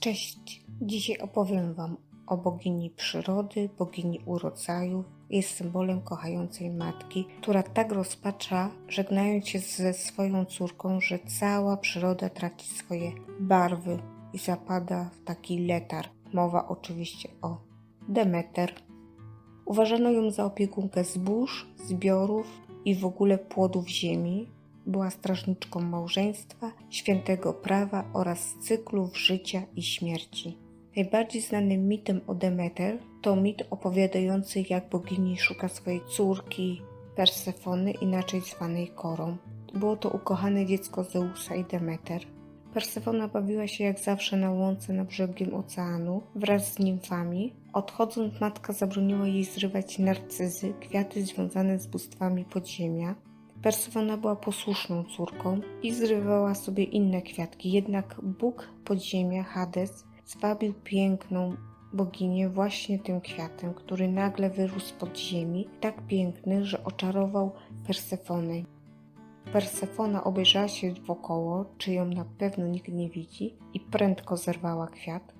Cześć! Dzisiaj opowiem Wam o bogini przyrody, bogini urodzajów. Jest symbolem kochającej matki, która tak rozpacza, żegnając się ze swoją córką, że cała przyroda traci swoje barwy i zapada w taki letarg. Mowa oczywiście o Demeter. Uważano ją za opiekunkę zbóż, zbiorów i w ogóle płodów ziemi. Była strażniczką małżeństwa, świętego prawa oraz cyklów życia i śmierci. Najbardziej znanym mitem o Demeter to mit opowiadający, jak bogini szuka swojej córki Persefony, inaczej zwanej Korą. Było to ukochane dziecko Zeusa i Demeter. Persefona bawiła się jak zawsze na łące na brzegiem oceanu wraz z nimfami. Odchodząc, matka zabroniła jej zrywać narcyzy, kwiaty związane z bóstwami podziemia. Persefona była posłuszną córką i zrywała sobie inne kwiatki, jednak Bóg podziemia, Hades, zwabił piękną boginię właśnie tym kwiatem, który nagle wyrósł pod ziemi, tak piękny, że oczarował Persefonę. Persefona obejrzała się wokoło, czy ją na pewno nikt nie widzi, i prędko zerwała kwiat.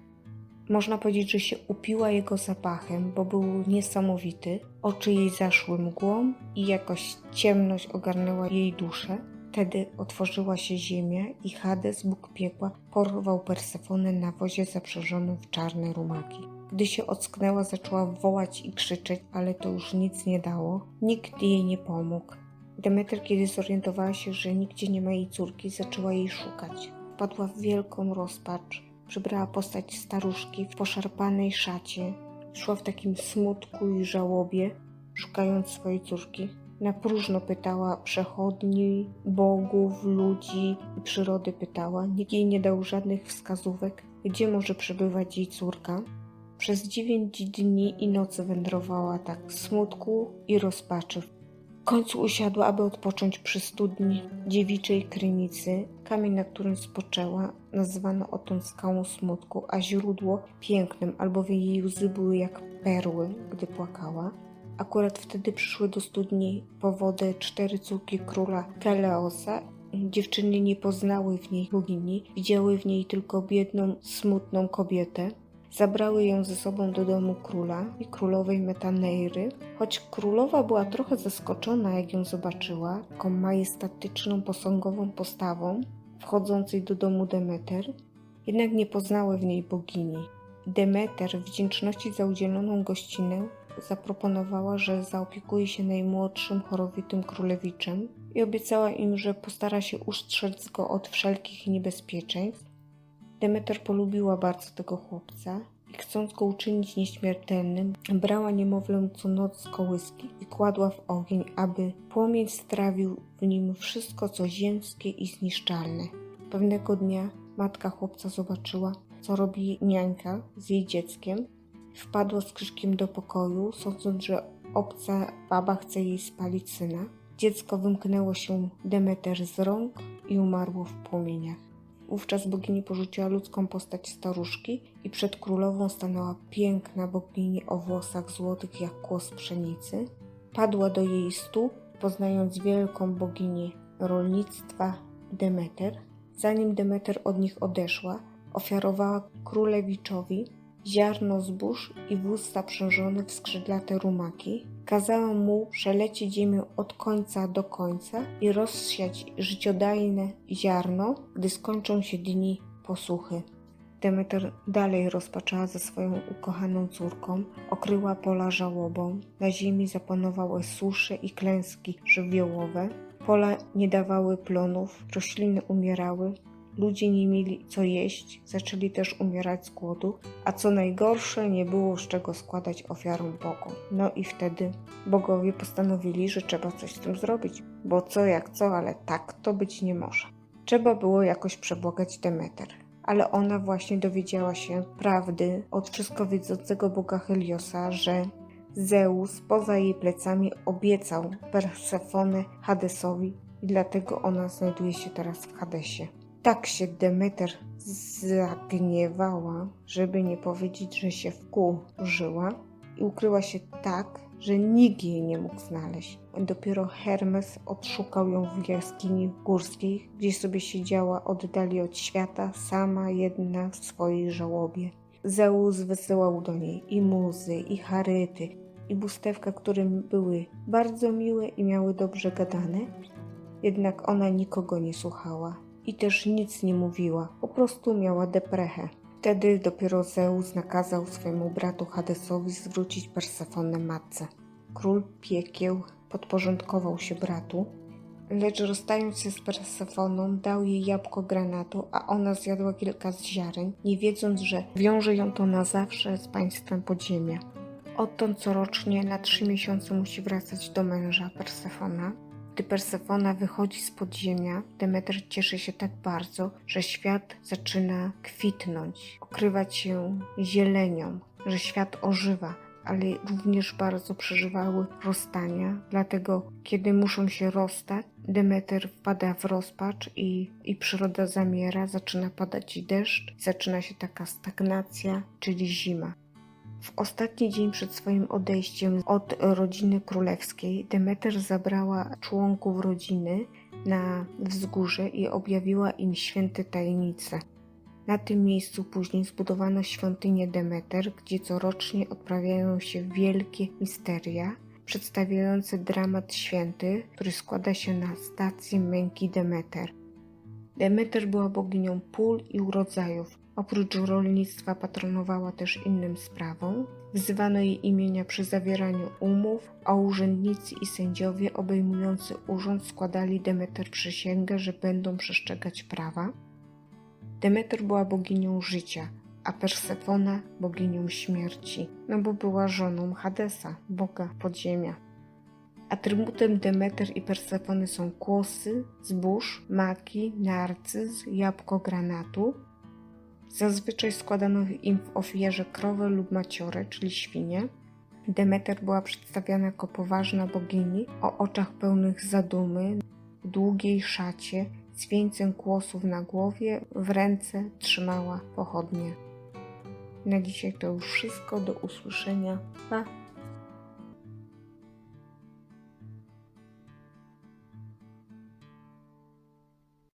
Można powiedzieć, że się upiła jego zapachem, bo był niesamowity. Oczy jej zaszły mgłą i jakoś ciemność ogarnęła jej duszę. Wtedy otworzyła się ziemia i Hades, Bóg piekła, porwał Persefonę na wozie zaprzężonym w czarne rumaki. Gdy się ocknęła, zaczęła wołać i krzyczeć, ale to już nic nie dało. Nikt jej nie pomógł. Demeter, kiedy zorientowała się, że nigdzie nie ma jej córki, zaczęła jej szukać. Wpadła w wielką rozpacz. Przybrała postać staruszki w poszarpanej szacie. Szła w takim smutku i żałobie, szukając swojej córki. Na próżno pytała przechodni, bogów, ludzi i przyrody pytała. Nikt jej nie dał żadnych wskazówek, gdzie może przebywać jej córka. Przez dziewięć dni i nocy wędrowała tak w smutku i rozpaczy. W końcu usiadła, aby odpocząć przy studni dziewiczej krynicy. Kamień, na którym spoczęła, nazywano otą skałą smutku, a źródło pięknym, albowiem jej łzy były jak perły, gdy płakała. Akurat wtedy przyszły do studni po wodę cztery córki króla Keleosa. Dziewczyny nie poznały w niej bogini, widziały w niej tylko biedną, smutną kobietę. Zabrały ją ze sobą do domu króla i królowej Metaneiry. Choć królowa była trochę zaskoczona, jak ją zobaczyła, taką majestatyczną, posągową postawą, wchodzącej do domu Demeter, jednak nie poznały w niej bogini. Demeter w wdzięczności za udzieloną gościnę zaproponowała, że zaopiekuje się najmłodszym chorowitym królewiczem i obiecała im, że postara się ustrzec go od wszelkich niebezpieczeństw. Demeter polubiła bardzo tego chłopca i chcąc go uczynić nieśmiertelnym, brała niemowlę co noc z kołyski i kładła w ogień, aby płomień strawił w nim wszystko, co ziemskie i zniszczalne. Pewnego dnia matka chłopca zobaczyła, co robi niańka z jej dzieckiem. Wpadła z krzykiem do pokoju, sądząc, że obca baba chce jej spalić syna. Dziecko wymknęło się Demeter z rąk i umarło w płomieniach. Wówczas bogini porzuciła ludzką postać staruszki i przed królową stanęła piękna bogini o włosach złotych jak kłos pszenicy. Padła do jej stóp, poznając wielką boginię rolnictwa Demeter. Zanim Demeter od nich odeszła, ofiarowała królewiczowi ziarno zbóż i wóz zaprzężony w skrzydlate rumaki. Kazała mu przelecieć ziemię od końca do końca i rozsiać życiodajne ziarno, gdy skończą się dni posuchy. Demeter dalej rozpaczała ze swoją ukochaną córką, okryła pola żałobą, na ziemi zapanowały susze i klęski żywiołowe, pola nie dawały plonów, rośliny umierały, Ludzie nie mieli co jeść, zaczęli też umierać z głodu, a co najgorsze, nie było z czego składać ofiarą Bogom. No i wtedy bogowie postanowili, że trzeba coś z tym zrobić, bo co jak co, ale tak to być nie może. Trzeba było jakoś przebłagać Demeter, ale ona właśnie dowiedziała się prawdy od wszystko wiedzącego boga Heliosa, że Zeus poza jej plecami obiecał Persefonę Hadesowi i dlatego ona znajduje się teraz w Hadesie. Tak się Demeter zagniewała, żeby nie powiedzieć, że się wkurzyła i ukryła się tak, że nikt jej nie mógł znaleźć. Dopiero Hermes odszukał ją w jaskini górskiej, gdzie sobie siedziała oddali od świata, sama jedna w swojej żałobie. Zeus wysyłał do niej i muzy, i charyty, i bustewka, które były bardzo miłe i miały dobrze gadane, jednak ona nikogo nie słuchała i też nic nie mówiła, po prostu miała deprechę. Wtedy dopiero Zeus nakazał swojemu bratu Hadesowi zwrócić Persefonę matce. Król piekieł podporządkował się bratu, lecz rozstając się z Persefoną dał jej jabłko granatu, a ona zjadła kilka z ziaren, nie wiedząc, że wiąże ją to na zawsze z państwem podziemia. Odtąd corocznie na trzy miesiące musi wracać do męża Persefona. Gdy Persefona wychodzi z podziemia, Demeter cieszy się tak bardzo, że świat zaczyna kwitnąć, okrywać się zielenią, że świat ożywa, ale również bardzo przeżywały rozstania. Dlatego, kiedy muszą się rozstać, Demeter wpada w rozpacz i, i przyroda zamiera, zaczyna padać deszcz, zaczyna się taka stagnacja, czyli zima. W ostatni dzień przed swoim odejściem od rodziny królewskiej Demeter zabrała członków rodziny na wzgórze i objawiła im święte tajemnice. Na tym miejscu później zbudowano świątynię Demeter, gdzie corocznie odprawiają się wielkie misteria przedstawiające dramat święty, który składa się na stacji męki Demeter. Demeter była boginią pól i urodzajów. Oprócz rolnictwa patronowała też innym sprawom. Wzywano jej imienia przy zawieraniu umów, a urzędnicy i sędziowie obejmujący urząd składali Demeter przysięgę, że będą przestrzegać prawa. Demeter była boginią życia, a Persefona boginią śmierci, no bo była żoną Hadesa, boga podziemia. Atrybutem Demeter i Persefony są kłosy, zbóż, maki, narcyz, jabłko granatu. Zazwyczaj składano im w ofierze krowę lub maciorę, czyli świnie. Demeter była przedstawiana jako poważna bogini o oczach pełnych zadumy, w długiej szacie, z wieńcem kłosów na głowie, w ręce trzymała pochodnie. Na dzisiaj to już wszystko. Do usłyszenia. Pa!